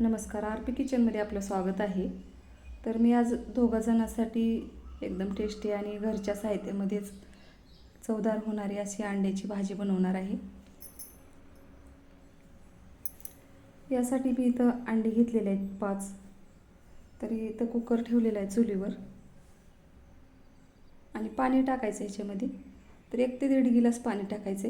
नमस्कार. R P किचनमध्ये आपलं स्वागत आहे. तर मी आज दोघा जणांसाठी एकदम टेस्टी आणि घरच्या साहित्यामध्येच चवदार होणारी अशी अंड्याची भाजी बनवणार आहे. यासाठी मी इथं अंडी घेतलेले आहेत पाच. तरी इथं कुकर ठेवलेला आहे चुलीवर. आणि पाणी टाकायचं याच्यामध्ये. तर एक ते दीड गिलास पाणी टाकायचं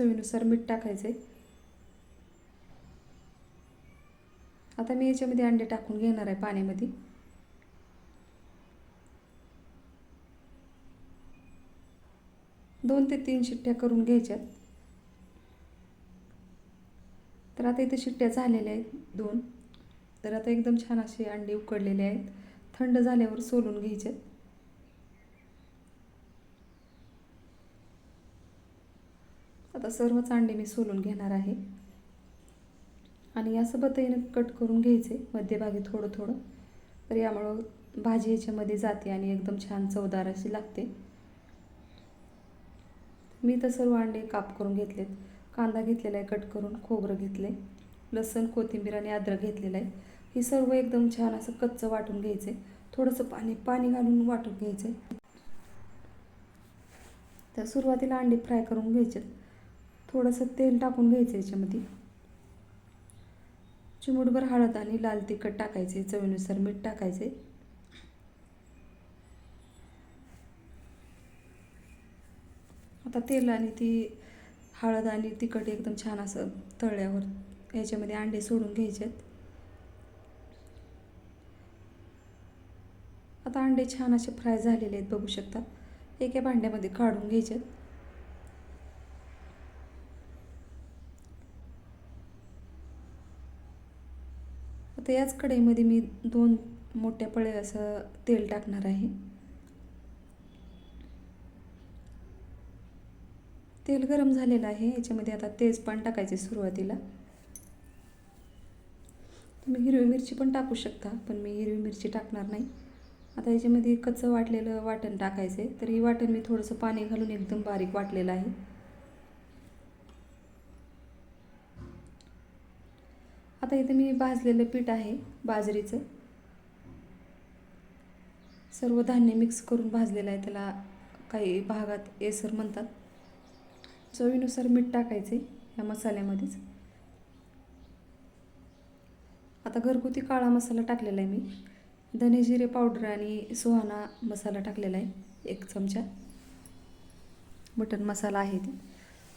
चवीनुसार मीठ टाकायचं आहे आता मी याच्यामध्ये अंडे टाकून घेणार आहे पाण्यामध्ये. दोन ते तीन शिट्ट्या करून घ्यायच्यात. तर आता इथे शिट्ट्या झालेल्या आहेत दोन. तर आता एकदम छान असे अंडे उकडलेले आहेत. थंड झाल्यावर सोलून घ्यायच्यात आता सर्वच चांडे मी सोलून घेणार आहे. आणि यासोबत बतईनं कट करून घ्यायचे मध्यभागी थोडं थोडं. तर यामुळं भाजी याच्यामध्ये जाते आणि एकदम छान चवदार अशी लागते. मी तर सर्व अंडे काप करून घेतलेत. कांदा घेतलेला आहे कट करून खोबरं घेतले लसण कोथिंबीर आणि अद्रक घेतलेलं आहे. हे सर्व एकदम छान असं कच्चं वाटून घ्यायचं. आहे थोडंसं पाणी पाणी घालून वाटून घ्यायचं. आहे तर सुरुवातीला अंडे फ्राय करून घ्यायचे थोडंसं तेल टाकून घ्यायचं याच्यामध्ये. चिमूटभर हळद आणि लाल तिखट टाकायचे चवीनुसार मीठ टाकायचे. आता तेल आणि ती हळद आणि तिखट एकदम छान असं तळल्यावर याच्यामध्ये अंडे सोडून घ्यायचेत आता अंडे छान असे फ्राय झालेले आहेत बघू शकता. एका भांड्यामध्ये काढून घ्यायचेत आता याच कढईमध्ये मी दोन मोठ्या पळे असं तेल टाकणार आहे. तेल गरम झालेलं आहे याच्यामध्ये आता तेज पण टाकायचे सुरुवातीला. तुम्ही हिरवी मिरची पण टाकू शकता पण मी हिरवी मिरची टाकणार नाही. आता याच्यामध्ये कच्चं वाटलेलं वाटण टाकायचं आहे तर ही वाटण मी थोडंसं पाणी घालून एकदम बारीक वाटलेलं आहे. आता इथे मी भाजलेलं पीठ आहे बाजरीचं. सर्व धान्य मिक्स करून भाजलेलं आहे. त्याला काही भागात एसर म्हणतात. चवीनुसार मीठ टाकायचे या मसाल्यामध्येच. आता घरगुती काळा मसाला टाकलेला आहे मी. धने जिरे पावडर आणि सुहाणा मसाला टाकलेला आहे. एक चमचा. मटन मसाला आहे ते.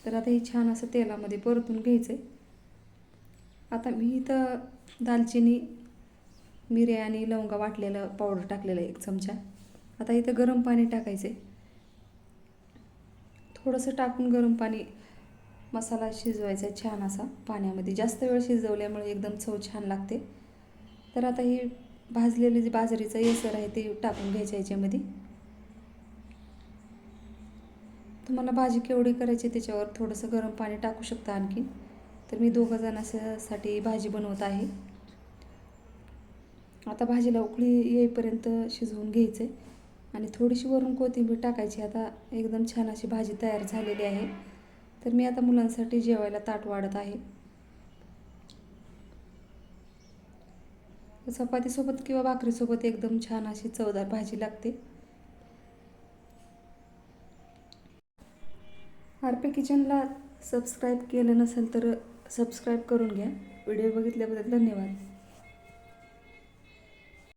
तर आता हे छान असं तेलामध्ये परतून घ्यायचं आहे आता मी इथं दालचिनी मिरे आणि लवंगा वाटलेलं पावडर टाकलेलं आहे एक चमचा. आता इथं गरम पाणी टाकायचं आहे थोडंसं टाकून गरम पाणी मसाला शिजवायचा आहे छान असा पाण्यामध्ये. जास्त वेळ शिजवल्यामुळे एकदम चव छान लागते. तर आता ही भाजलेली जी बाजरीचं येसर आहे ते टाकून घ्यायच्या याच्यामध्ये. तुम्हाला भाजी केवढी करायची त्याच्यावर थोडंसं गरम पाणी टाकू शकता आणखी तर मी दोघं जणांसाठी भाजी बनवत आहे. आता भाजीला उकळी येईपर्यंत शिजवून घ्यायचं आहे आणि थोडीशी वरून कोथिंबीर टाकायची. आता एकदम छान अशी भाजी तयार झालेली आहे. तर मी आता मुलांसाठी जेवायला ताट वाढत आहे. चपातीसोबत किंवा भाकरीसोबत एकदम छान अशी चवदार भाजी लागते. आर किचनला सबस्क्राईब केलं नसेल तर सबस्क्राईब करून घ्या. व्हिडिओ बघितल्याबद्दल धन्यवाद.